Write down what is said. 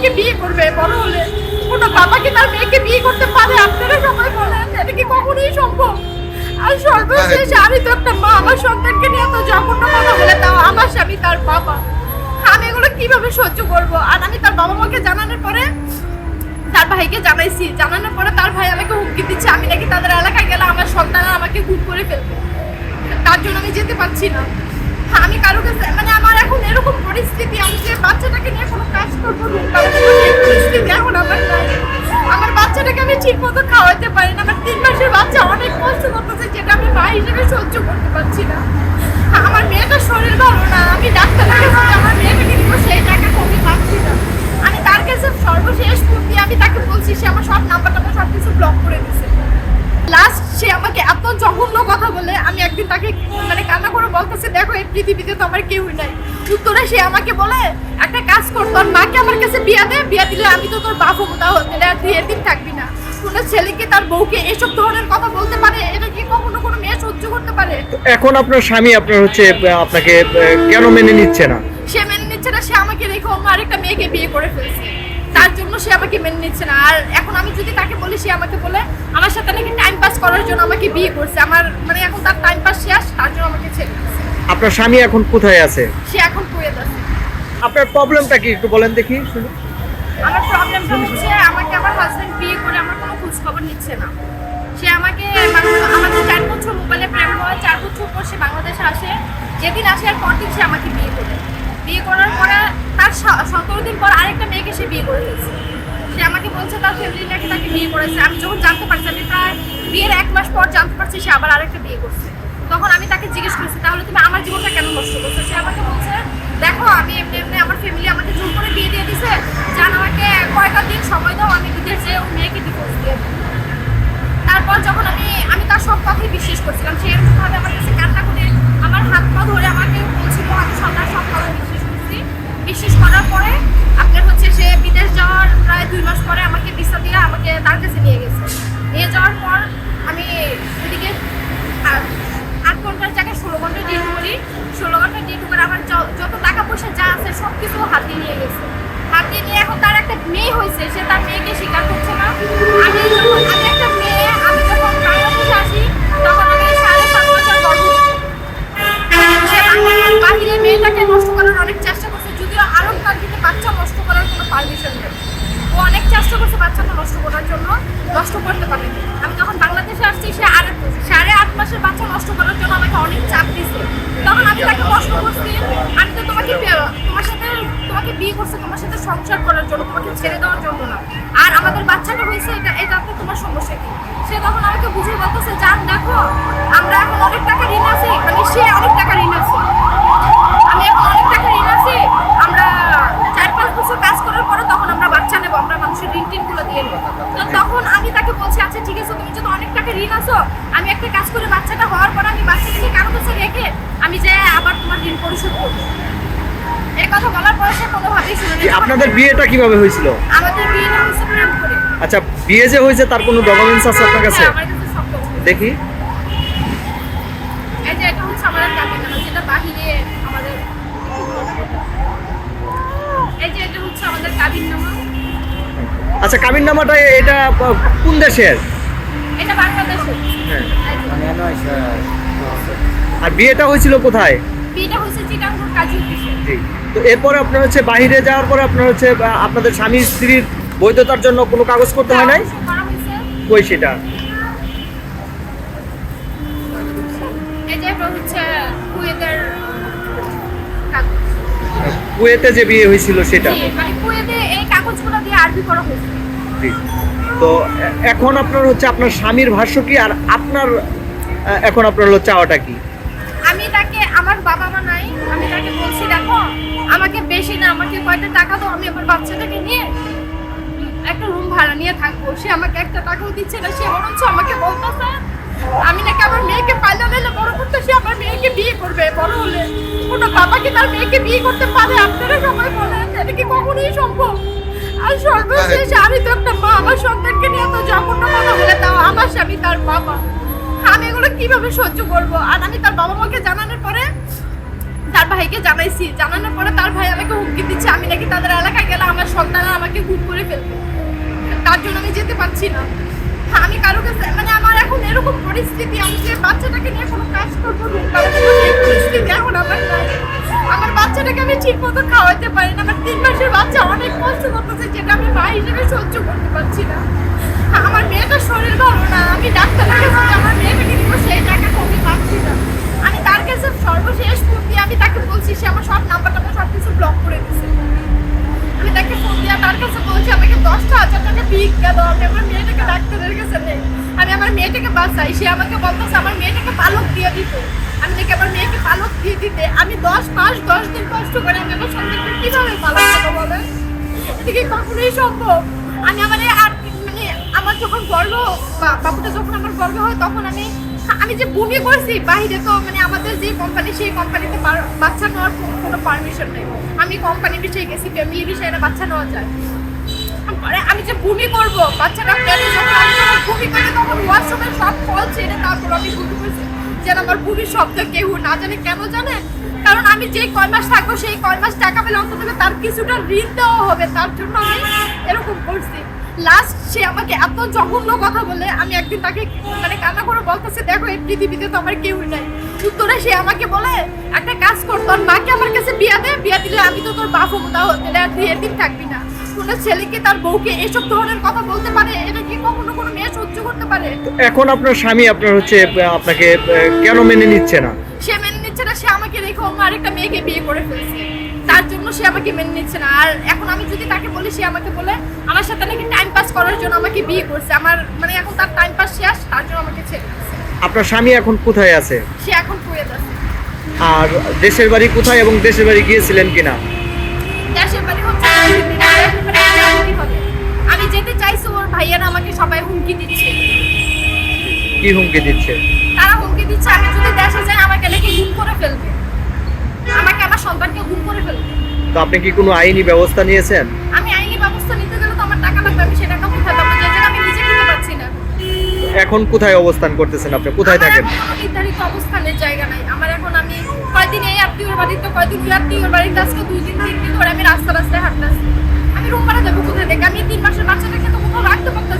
মেয়েকে বিয়ে করবে বড় হলে। কোনো বাবা কি তার মেয়েকে বিয়ে করতে পারে? আপনারা সবাই বলেন এটা কি কখনোই সম্ভব? আর সর্বশেষ আমি তো একটা মা আমার সন্তানকে নিয়ে তো জঘন্য কথা বলে তাও আমার স্বামী তার বাবা। আমি এগুলো কীভাবে সহ্য করব? আর আমি তার বাবা মাকে জানানোর পরে তার ভাইকে জানাইছি। জানানোর পরে তার ভাই আমাকে হুমকি দিচ্ছে। আমি নাকি তাদের এলাকায় গেলে আমার সন্তান আমাকে গুম করে ফেলবে। তার জন্য আমি যেতে পারছি না। আমি কারও কাছে মানে আমার এখন এরকম পরিস্থিতি সহ্য করতে পারছি না। আমার মেয়েটার শরীর ভালো না, আমি ডাক্তারের কাছে আমার সেই টাকা কমে পাচ্ছি না। আমি তার কাছে সর্বশেষ ফোন আমি তাকে বলছি, সে আমার সব নাম্বার সব কিছু ব্লক করে দিছে। লাস্ট সে আমাকে এত জঘন্য কথা বলে, আমি একদিন তাকে মানে কান্না করে বলতেছে, দেখো, এই পৃথিবীতে তো আমার কেউই নাই। উত্তরে সে আমাকে বলে, একটা কাজ কর, তোর মাকে আমার কাছে বিয়া দে, বিয়া দিলে আমি তো তোর বাপ হব, তাও তুই এদিন থাকবি না। কোনো ছেলেকে তার বউকে এসব ধরনের কথা বলতে পারে, এটা কি কখনো কোনো সহ্য করতে পারে? এখন আপনার স্বামী আপনার হচ্ছে আপনাকে কেন মেনে নিচ্ছে না? সে মেনে নিচ্ছে না সে আমাকে রেখে অন্য আরেকটা মেয়েকে বিয়ে করে ফেলছে। তার জন্য সে আমাকে মেনে নিচ্ছে না। আর এখন আমি যদি তাকে বলি সে আমাকে বলে আমার সাথে নাকি টাইম পাস করার জন্য আমাকে বিয়ে করছে। আমার মানে এখন তার টাইম পাস শেষ তার জন্য আমাকে ছেড়ে দিচ্ছে। আপনার স্বামী এখন কোথায় আছে? সে এখন করে যাচ্ছে আপনার প্রবলেমটা কি? একটু বলেন দেখি শুনি। আমার প্রবলেমটা হচ্ছে আমাকে আমার হাজবেন্ড বিয়ে করে আমার কোনো খোঁজ খবর নিচ্ছে না। সে আমাকে মানে আমাদের বছর মোবাইলে প্রেম হয়, চার বছর পর সে বাংলাদেশে আসে। যেদিন আসে আর পরদিন সে আমাকে বিয়ে করে। বিয়ে করার পরে তার সতেরো দিন পর আরেকটা মেয়েকে সে বিয়ে করে দিয়েছে সে আমাকে বলছে তার ফ্যামিলি নাকি তাকে বিয়ে করেছে। আমি যখন জানতে পারছি, আমি প্রায় বিয়ের এক মাস পর জানতে পারছি সে আবার আরেকটা বিয়ে করছে। তখন আমি তাকে জিজ্ঞেস করেছি, তাহলে তুমি আমার জীবনটা কেন নষ্ট করছ? সে আমাকে বলছে, দেখো, আমি এমনি এমনি আমার ফ্যামিলি আমাকে জোর করে বিয়ে দিয়ে দিছে। জান, আমাকে কয়েকটা দিন সময় দাও, আমি বিদেশ যেয়ে ওই মেয়েকে ডিভোর্স দিয়ে তারপর যখন আমি সব কথাই বিশ্বাস করছিলাম। সে এরকমভাবে আমার কাছে কান্না করে আমার হাত পা ধরে আমাকে বলছিল, আমি তার সব কথা বিশ্বাস করছি। বিশ্বাস করার পরে আপনার হচ্ছে সে বিদেশ যাওয়ার প্রায় দুই মাস পরে আমাকে ভিসা দিয়ে আমাকে তার কাছে নিয়ে গেছে। নিয়ে যাওয়ার পর আমি আ- আট ঘণ্টার জায়গায় ষোলো ঘণ্টা ডিউটি করি। ষোলো ঘণ্টা ডিউটি করে আমার যত টাকা পয়সা যা আছে সব কিছু হাতে নিয়ে গেছে। হাতে নিয়ে এখন তার একটা মেয়ে হয়েছে, সে তার মেয়েকে স্বীকার করছে না। আমি যখন আমি একটা মেয়ে আমি যখন বাংলাদেশে আসি তখন আমি সাড়ে সাত বছর গর্ভবতী সে বাংলাদেশের মেয়েটাকে নষ্ট করার অনেক চেষ্টা করছে, যদিও আরব কান্ট্রিতে বাচ্চা নষ্ট করার কোনো পারমিশন নেই। ও অনেক চেষ্টা করছে বাচ্চাটা নষ্ট করার জন্য, নষ্ট করতে পারেনি আমি যখন বাংলাদেশে আসছি, সে আর সাড়ে আট মাসের বাচ্চা নষ্ট করার জন্য আমাকে অনেক চাপ দিছে। তখন আমি তাকে প্রশ্ন করছি, আমি তো তোমাকে তোমার সাথে, তোমাকে বিয়ে করছে, তোমার সাথে সংসার করার জন্য, তোমাকে ছেড়ে দেওয়ার জন্য না। আর আমাদের বাচ্চাটা হয়েছে, এটা এটাতে তোমার সমস্যা কি? সে তখন আমাকে বুঝিয়ে বলতেছে, জান, দেখো, আমরা এখন অনেক টাকা ঋণ আছি মানে সে অনেক টাকা ঋণ আছে। আমি এখন অনেক টাকা ঋণ আছি। আমরা চার পাঁচ বছর কাজ করার পরে তখন আমরা বাচ্চা নেব আমরা মানুষের ঋণ টিনগুলো দিয়ে নেব। তো তখন আমি তাকে বলছি আচ্ছা ঠিক আছে তুমি যদি অনেক টাকা ঋণ আছো আমি একটা কাজ করে বাচ্চাটা হওয়ার পর আমি বাচ্চাটাকে কারও কাছে রেখে আমি যে আবার তোমার ঋণ পরিশোধ করব। কথা বলার পরে সে কোনোভাবেই শুনে আপনাদের বিয়েটা কীভাবে হয়েছিল? আমাদের বিয়েটা হয়েছে আচ্ছা বিয়ে যে হয়েছে তার কোনো ডকুমেন্টস আছে আপনার কাছে? হ্যাঁ, কাছে দেখি এই যে এটা হচ্ছে আমাদের কাবিনামা যেটা বাহিরে আমাদের এই যে এটা হচ্ছে আমাদের কাবিননামা। আচ্ছা কাবিন নামাটা এটা কোন দেশের? এটা বাংলাদেশে হ্যাঁ। যে, আর বিয়েটা হয়েছিল কোথায়? বিয়েটা হয়েছে চিটাঙ্গুর কাজী জি। তো এরপরে আপনার হচ্ছে বাইরে যাওয়ার পরে আপনার হচ্ছে আপনাদের স্বামী স্ত্রীর বৈধতার জন্য কোনো কাগজ করতে হয় নাই? কই সেটা? কুয়েতে যে বিয়ে হয়েছিল সেটা? মানে কুয়েতে এই কাগজগুলো দিয়ে আরবি করা হয়েছে। তো এখন আপনার হচ্ছে আপনার স্বামীর ভাষ্য কি আর আপনার এখন আপনার হলো চাওয়াটা কি? আমি তাকে আমার বাবা মা নাই আমি তাকে বলছি দেখো আমাকে বেশি না আমাকে কয়টা টাকা দাও আমি আমার বাচ্চাটাকে নিয়ে একটা রুম ভাড়া নিয়ে থাকব। সে আমাকে একটা টাকাও দিচ্ছে না সে বরঞ্চ আমাকে বলতেছে আমি নাকি আমার মেয়েকে পাইলা দিলে বড় করতে সে আমার মেয়েকে বিয়ে করবে বড় হলে। কোনো বাবা কি তার মেয়েকে বিয়ে করতে পারে? আপনারা সবাই বলেন এটা কি কখনোই সম্ভব? আর সর্বশেষ আমি তো একটা মা আমার সন্তানকে নিয়ে তো জঘন্য কথা বলে তাও আমার স্বামী তার বাবা। আমি এগুলো কীভাবে সহ্য করব? আর আমি তার বাবা মাকে জানানোর পরে তার ভাইকে জানাইছি। জানানোর পরে তার ভাই আমাকে হুমকি দিচ্ছে আমি নাকি তাদের এলাকায় গেলে আমার সন্তানরা আমাকে গুম করে ফেলবে। তার জন্য আমি যেতে পারছি না। আমি কারও কাছে মানে আমার এখন এরকম পরিস্থিতি আমি যে বাচ্চাটাকে নিয়ে কোনো কাজ করব এখন আমার আমার বাচ্চাটাকে আমি ঠিক মতো খাওয়াতে পারি না। আমার তিন মাসের বাচ্চা অনেক কষ্ট করতেছে যেটা আমি মা হিসেবে সহ্য করতে পারছি না। হ্যাঁ, আমার মেয়েটার শরীর ভালো না। আমি ডাক্তারের কাছে আমার মেয়েটাকে নিবো সেই টাকাটা আমি পাচ্ছি না। আমি তার কাছে সর্বশেষ দিয়ে আমি তাকে বলছি সে আমার সব নাম্বার টাম্বার সব কিছু ব্লক করে দিছে। আমি তাকে ফোন দিয়ে তার কাছে বলছি, আমাকে দশটা হাজার টাকা ভিক গেল আমি আমার মেয়েটাকে ডাক্তারের কাছে নেই। আমি আমার মেয়েটাকে বাঁচাই, সে আমাকে বলতেছে, আমার মেয়েটাকে পালক দিয়ে দিতে আমি নাকি আমার মেয়েকে পালক দিয়ে দিতে আমি দশ মাস, দশ দিন কষ্ট করে আমি আমার সন্তানকে কীভাবে পালক দেবো বলেন এটা কি কখনোই সম্ভব। আমি আমার এই মানে আমার যখন গর্ব বা বাবুটা যখন আমার গর্ব হয়, তখন আমি আমি যে বমি করছি বাইরে তো মানে আমাদের যে কোম্পানি সেই কোম্পানিতে বাচ্চা নেওয়ার কোনো- পারমিশন নেই। আমি কোম্পানি বিষয়ে গেছি ফ্যামিলি বিষয়ে বাচ্চা নেওয়া যায়। আমি যে বমি করব, বাচ্চাটা পেটে যখন আমি যখন বমি করি, তখন সব ফল ছেড়ে তারপর আমি বমি করছি। যেন আমার বমির শব্দ কেউ না জানে, কেন জানে? কারণ আমি যেই কয় মাস থাকব, সেই কয় মাস টাকা পেলে অন্তত তার কিছুটা ঋণ দেওয়া হবে। তার জন্য আমি এরকম করছি। লাস্ট সে আমাকে এত জঘন্য কথা বলে আমি একদিন তাকে মানে কান্না করে বলতেছে দেখো এই পৃথিবীতে তো আমার কেউ নাই। উত্তরে সে আমাকে বলে একটা কাজ কর তোর মাকে আমার কাছে বিয়া দে বিয়া দিলে আমি তো তোর বাপ হব আর তুই এদিন থাকবি না। কোনো ছেলেকে তার বউকে এসব ধরনের কথা বলতে পারে? এটা কি কখনো কোনো মেয়ে সহ্য করতে পারে? এখন আপনার স্বামী আপনার হচ্ছে আপনাকে কেন মেনে নিচ্ছে না? সে মেনে নিচ্ছে না সে আমাকে রেখে অন্য আরেকটা মেয়েকে বিয়ে করে ফেলছে। সে আমাকে মেনে নিচ্ছে না। আর এখন আমি যদি তাকে বলি সে আমাকে বলে আমার সাথে নাকি টাইম পাস করার জন্য আমাকে বিয়ে করছে। আমার মানে এখন তার টাইম পাস শেষ তার জন্য আমাকে ছেড়ে দিচ্ছে। আপনার স্বামী এখন কোথায় আছে? সে এখন কুয়ে যাচ্ছে আর দেশের বাড়ি কোথায় এবং দেশের বাড়ি গিয়েছিলেন কিনা? দেশের বাড়ি হচ্ছে। আমি যেতে চাইছি ওর ভাইয়ারা আমাকে সবাই হুমকি দিচ্ছে। কি হুমকি দিচ্ছে? তারা হুমকি দিচ্ছে আমি যদি দেশে যাই আমাকে নাকি গুম করে ফেলবে। আমাকে আমার সন্তানকে গুম করে ফেলবে। তো আপনি কি কোনো আইনি ব্যবস্থা নিয়েছেন? আমি আইনি ব্যবস্থা নিতে গেলে তো আমার টাকা লাগবে আমি সেটা কোথায় পাবো? যে আমি নিজে খেতে পারছি না। এখন কোথায় অবস্থান করতেছেন আপনি? কোথায় থাকেন? কোনো নির্ধারিত অবস্থানের জায়গা নাই। আমার এখন আমি কয়দিন এই আত্মীয়র বাড়িতে কয়দিন ওই আত্মীয়র বাড়িতে আজকে দুই দিন তিন দিন ধরে আমি রাস্তা রাস্তায় হাঁটতেছি। আমি রুম ভাড়া দেবো কোথায় থেকে? আমি তিন মাসের বাচ্চাটাকে তো কোথাও রাখতে পারতেছি